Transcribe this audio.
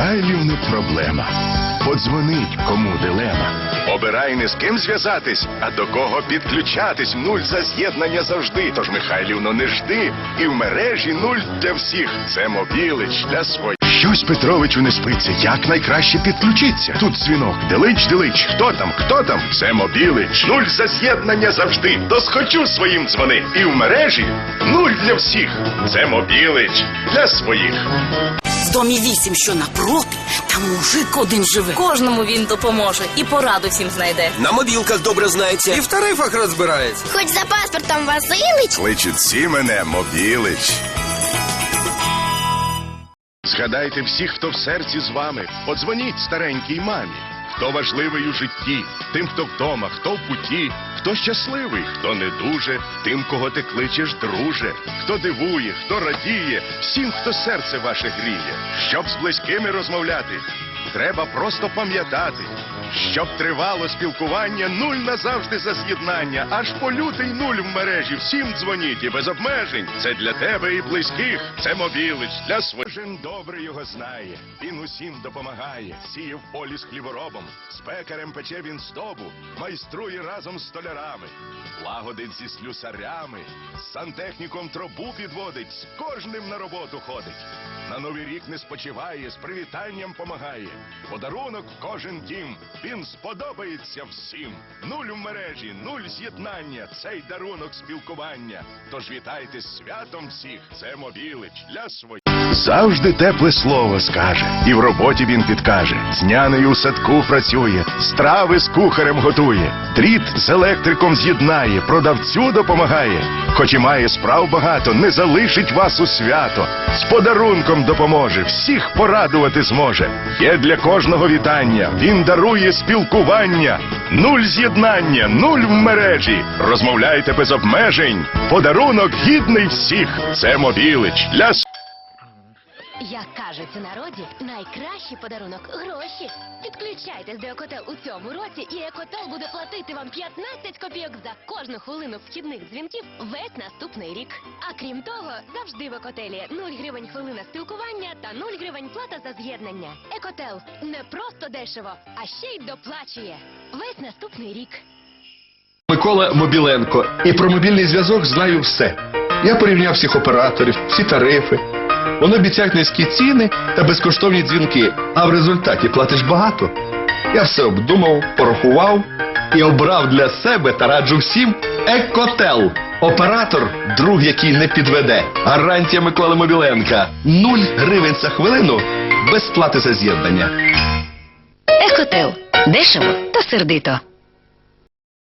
Михайлівни проблема. Подзвонить, кому дилема. Обирай не з ким зв'язатись, а до кого підключатись. Нуль за з'єднання завжди. Тож, Михайлівно, не жди. І в мережі нуль для всіх. Це мобілич для своїх. Щось Петровичу не спиться. Як найкраще підключитися? Тут дзвінок. Делич, делич. Хто там? Хто там? Це мобілич. Нуль за з'єднання завжди. То схочу своїм дзвони. І в мережі нуль для всіх. Це мобілич для своїх. В домі вісім, що напроти, там мужик один живе. Кожному він допоможе і пораду всім знайде. На мобілках добре знається і в тарифах розбирається. Хоч за паспортом Василич. Кличуть всі мене мобілич. Згадайте всіх, хто в серці з вами. Подзвоніть старенькій мамі. Хто важливий у житті, тим, хто вдома, хто в путі, хто щасливий, хто не дуже, тим, кого ти кличеш, друже, хто дивує, хто радіє, всім, хто серце ваше гріє. Щоб з близькими розмовляти, треба просто пам'ятати. Щоб тривало спілкування, нуль назавжди за з'єднання, аж по лютий нуль в мережі. Всім дзвоніть і без обмежень. Це для тебе і близьких. Це мобілич для своїх. Кожен добре його знає. Він усім допомагає. Сіє в полі з хліборобом. З пекарем пече він здобу, майструє разом з столярами, лагодить зі слюсарями, з сантехніком трубу підводить, з кожним на роботу ходить. На новий рік не спочиває, з привітанням помагає. Подарунок в кожен дім. Він сподобається всім. Нуль в мережі, нуль з'єднання. Цей дарунок спілкування. Тож вітайте з святом всіх. Це мобілич для своїх. Завжди тепле слово скаже, і в роботі він підкаже. З нянею у садку працює, страви з кухарем готує, дріт з електриком з'єднає, продавцю допомагає. Хоч і має справ багато, не залишить вас у свято. З подарунком допоможе, всіх порадувати зможе. Є для кожного вітання. Він дарує спілкування. Нуль з'єднання, нуль в мережі. Розмовляйте без обмежень. Подарунок гідний всіх. Це мобілич для Як кажуть у народі, найкращий подарунок гроші. Підключайтесь до Екотел у цьому році, і Екотел буде платити вам 15 копійок за кожну хвилину вхідних дзвінків весь наступний рік. А крім того, завжди в Екотелі 0 гривень хвилина спілкування та 0 гривень плата за з'єднання. Екотел не просто дешево, а ще й доплачує. Весь наступний рік. Микола Мобіленко. І про мобільний зв'язок знаю все. Я порівняв всіх операторів, всі тарифи. Вони обіцяють низькі ціни та безкоштовні дзвінки, а в результаті платиш багато. Я все обдумав, порахував і обрав для себе та раджу всім Екотел. Оператор, друг, який не підведе. Гарантія Миколи Мобіленка. Нуль гривень за хвилину без плати за з'єднання. Екотел. Дешево та сердито.